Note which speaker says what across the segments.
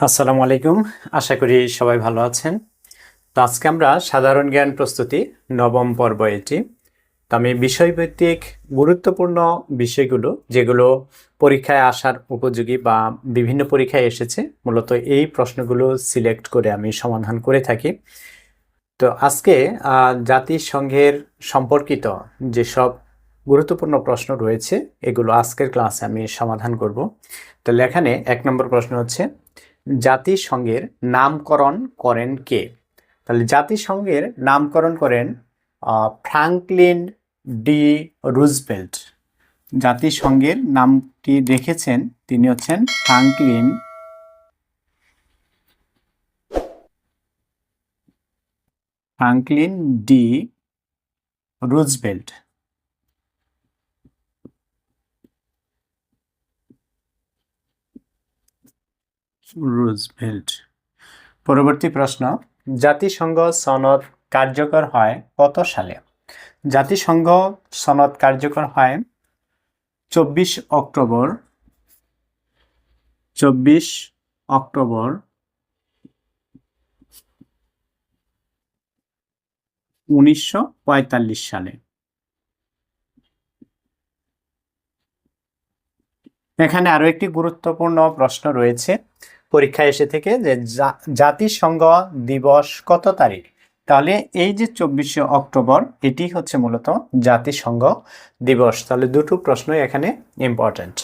Speaker 1: আসসালামু আলাইকুম। আশা করি সবাই ভালো আছেন। তো আজকে আমরা সাধারণ জ্ঞান প্রস্তুতি নবম পর্ব এটি। তো আমি বিষয়ভিত্তিক গুরুত্বপূর্ণ বিষয়গুলো, যেগুলো পরীক্ষায় আসার উপযোগী বা বিভিন্ন পরীক্ষায় এসেছে, মূলত এই প্রশ্নগুলো সিলেক্ট করে আমি সমাধান করে থাকি। তো আজকে জাতিসংঘের সম্পর্কিত যেসব গুরুত্বপূর্ণ প্রশ্ন রয়েছে, এগুলো আজকের ক্লাসে আমি সমাধান করব। তো লেখানে এক নম্বর প্রশ্ন হচ্ছে জাতিসংঘের নামকরণ করেন কে? তাহলে জাতিসংঘের নামকরণ করেন ফ্রাঙ্কলিন ডি রুজভেল্ট। জাতিসংঘের নামটি রেখেছেন তিনি হচ্ছেন Franklin Franklin D Roosevelt. Roosevelt পরবর্তী প্রশ্ন, জাতিসংঘ সনদ কার্যকর হয় কত সালে? জাতিসংঘ সনদ কার্যকর হয় চব্বিশ অক্টোবর চব্বিশ অক্টোবর, উনিশশো পঁয়তাল্লিশ সালে। এখানে আরও একটি গুরুত্বপূর্ণ প্রশ্ন রয়েছে। পরীক্ষায় এসে থেকে যে জাতিসংঘ দিবস কত তারিখ? তাহলে এই যে চব্বিশে অক্টোবর, এটি হচ্ছে মূলত জাতিসংঘ দিবস। তাহলে দুটো প্রশ্নই এখানে ইম্পর্ট্যান্ট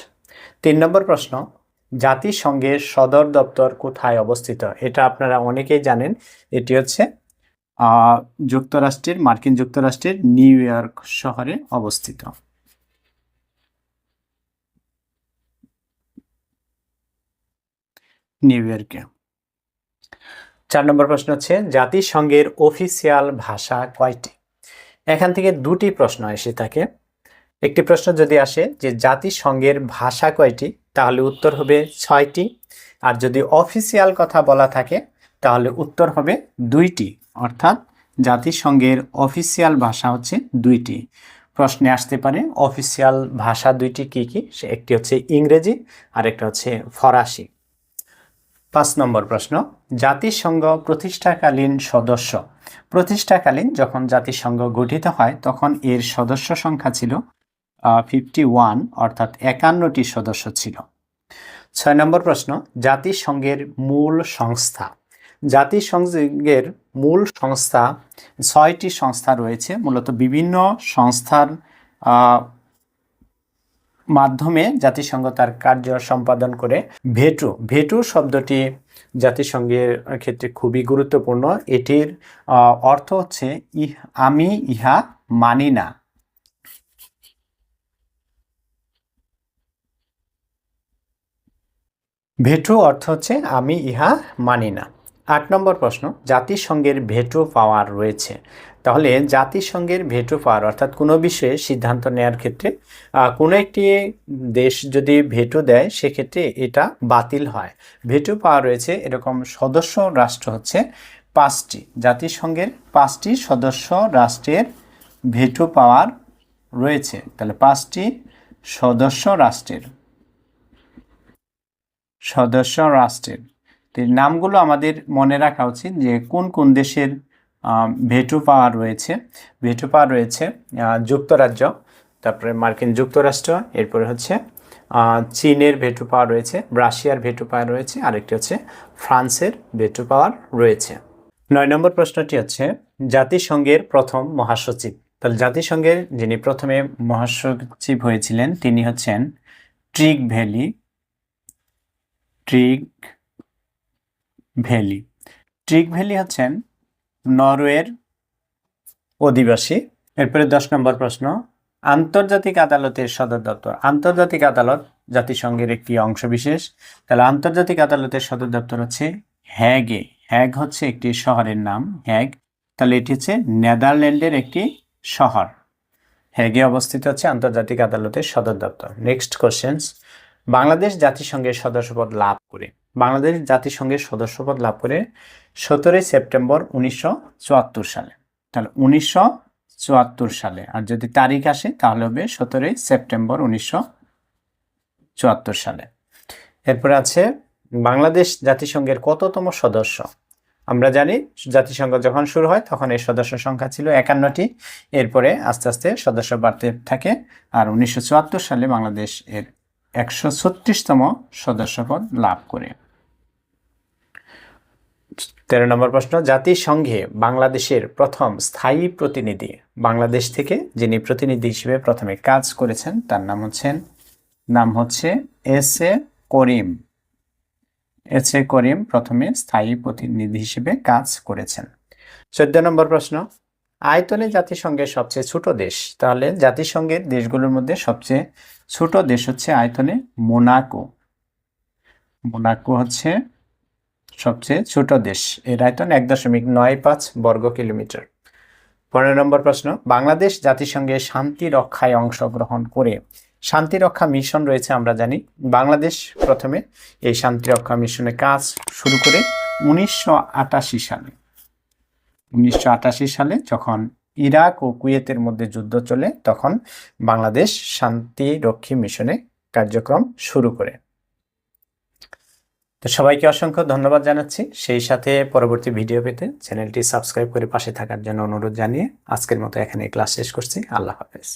Speaker 1: তিন নম্বর প্রশ্ন, জাতিসংঘের সদর দপ্তর কোথায় অবস্থিত? এটা আপনারা অনেকেই জানেন। এটি হচ্ছে যুক্তরাষ্ট্রের, মার্কিন যুক্তরাষ্ট্রের নিউ ইয়র্ক শহরে অবস্থিত। নিউ ইয়র্কে। চার নম্বর প্রশ্ন হচ্ছে, জাতিসংঘের অফিসিয়াল ভাষা কয়টি? এখান থেকে দুটি প্রশ্ন এসে থাকে। একটি প্রশ্ন যদি আসে যে, জাতিসংঘের ভাষা কয়টি? তাহলে উত্তর হবে ছয়টি। আর যদি অফিসিয়াল কথা বলা থাকে, তাহলে উত্তর হবে দুইটি। অর্থাৎ জাতিসংঘের অফিসিয়াল ভাষা হচ্ছে দুইটি। প্রশ্নে আসতে পারে, অফিসিয়াল ভাষা দুইটি কি কি? একটি হচ্ছে ইংরেজি আর একটা হচ্ছে ফরাসি। পাঁচ নম্বর প্রশ্ন, জাতিসংঘ প্রতিষ্ঠাকালীন সদস্য। প্রতিষ্ঠাকালীন যখন জাতিসংঘ গঠিত হয়, তখন এর সদস্য সংখ্যা ছিল ফিফটি ওয়ান অর্থাৎ একান্নটি সদস্য ছিল। ছয় নম্বর প্রশ্ন, জাতিসংঘের মূল সংস্থা। জাতিসংঘের মূল সংস্থা, ছয়টি সংস্থা রয়েছে। মূলত বিভিন্ন সংস্থার মাধ্যমে জাতিসংঘ তার কার্য সম্পাদন করে। ভেটু ভেটু শব্দটি জাতিসংঘের ক্ষেত্রে খুবই গুরুত্বপূর্ণ। এটির অর্থ হচ্ছে আমি ইহা মানি না। ভেটু অর্থ হচ্ছে আমি ইহা মানি না। আট নম্বর প্রশ্ন, জাতিসংঘের ভেটো পাওয়ার রয়েছে। তাহলে জাতিসংঘের ভেটো পাওয়ার অর্থাৎ কোনো বিষয়ে সিদ্ধান্ত নেওয়ার ক্ষেত্রে কোনো একটি দেশ যদি ভেটো দেয়, সেক্ষেত্রে এটা বাতিল হয়। ভেটো পাওয়ার রয়েছে এরকম সদস্য রাষ্ট্র হচ্ছে পাঁচটি। জাতিসংঘের পাঁচটি সদস্য রাষ্ট্রের ভেটো পাওয়ার রয়েছে। তাহলে পাঁচটি সদস্য রাষ্ট্রের সদস্য রাষ্ট্রের তো নামগুলো আমাদের মনে রাখা উচিত যে কোন কোন দেশের ভেটো পাওয়ার রয়েছে। ভেটো পাওয়ার রয়েছে যুক্তরাজ্য, তারপরে মার্কিন যুক্তরাষ্ট্র, এরপরে হচ্ছে চীনের ভেটো পাওয়ার রয়েছে, রাশিয়ার ভেটো পাওয়ার রয়েছে, আরেকটি হচ্ছে ফ্রান্সের ভেটো পাওয়ার রয়েছে। নয় নম্বর প্রশ্নটি হচ্ছে, জাতিসংঘের প্রথম মহাসচিব। তাহলে জাতিসংঘের যিনি প্রথমে মহাসচিব হয়েছিলেন, তিনি হচ্ছেন Trygve Lie Trygve Lie. Trygve Lie হচ্ছেন নরওয়ের অধিবাসী। এরপরে দশ নম্বর প্রশ্ন, আন্তর্জাতিক আদালতের সদর দপ্তর। আন্তর্জাতিক আদালত জাতিসংঘের একটি অংশবিশেষ তাহলে আন্তর্জাতিক আদালতের সদর দপ্তর হচ্ছে হ্যাগে। হ্যাগ হচ্ছে একটি শহরের নাম, হ্যাগ। তাহলে এটি হচ্ছে নেদারল্যান্ডের একটি শহর। হ্যাগে অবস্থিত হচ্ছে আন্তর্জাতিক আদালতের সদর দপ্তর। নেক্সট কোশ্চেন্স বাংলাদেশ জাতিসংঘের সদস্যপদ লাভ করে। বাংলাদেশ জাতিসংঘের সদস্যপদ লাভ করে সতেরোই সেপ্টেম্বর উনিশশো চুয়াত্তর সালে। তাহলে উনিশশো চুয়াত্তর সালে। আর যদি তারিখ আসে, তাহলে হবে সতেরোই সেপ্টেম্বর উনিশশো চুয়াত্তর সালে। এরপর আছে বাংলাদেশ জাতিসংঘের কততম সদস্য? আমরা জানি জাতিসংঘ যখন শুরু হয়, তখন এই সদস্য সংখ্যা ছিল একান্নটি। এরপরে আস্তে আস্তে সদস্য বাড়তে থাকে। আর উনিশশো চুয়াত্তর সালে বাংলাদেশ এর একশো ছত্রিশতম সদস্যপদ লাভ করে। তেরো নম্বর প্রশ্ন, জাতিসংঘে বাংলাদেশের প্রথম স্থায়ী প্রতিনিধি, বাংলাদেশ থেকে যিনি প্রতিনিধি হিসেবে প্রথমে কাজ করেছেন, তার নাম হচ্ছেন নাম হচ্ছে S A Karim. S A করিম প্রথমে স্থায়ী প্রতিনিধি হিসেবে কাজ করেছেন। চোদ্দ নম্বর প্রশ্ন, আয়তনে জাতিসংঘের সবচেয়ে ছোট দেশ, তাহলে জাতিসংঘের দেশগুলোর মধ্যে সবচেয়ে ছোট দেশ হচ্ছে আয়তনে মোনাকো। মোনাকো হচ্ছে সবচেয়ে ছোট দেশ। এর আয়তন এক দশমিক নয় পাঁচ বর্গ কিলোমিটার। পনেরো নম্বর প্রশ্ন, বাংলাদেশ জাতিসংঘে শান্তি রক্ষায় অংশগ্রহণ করে শান্তি রক্ষা মিশন রয়েছে আমরা জানি। বাংলাদেশ প্রথমে এই শান্তি রক্ষা মিশনে কাজ শুরু করে উনিশশো আটাশি সালে। উনিশশো আটাশি সালে যখন ইরাক ও কুয়েতের মধ্যে যুদ্ধ চলে, তখন বাংলাদেশ শান্তি রক্ষী মিশনে কার্যক্রম শুরু করে। তো সবাইকে অসংখ্য ধন্যবাদ জানাচ্ছি। সেই সাথে পরবর্তী ভিডিও পেতে চ্যানেলটি সাবস্ক্রাইব করে পাশে থাকার জন্য অনুরোধ জানিয়ে আজকের মতো এখানে ক্লাস শেষ করছি। আল্লাহ হাফেজ।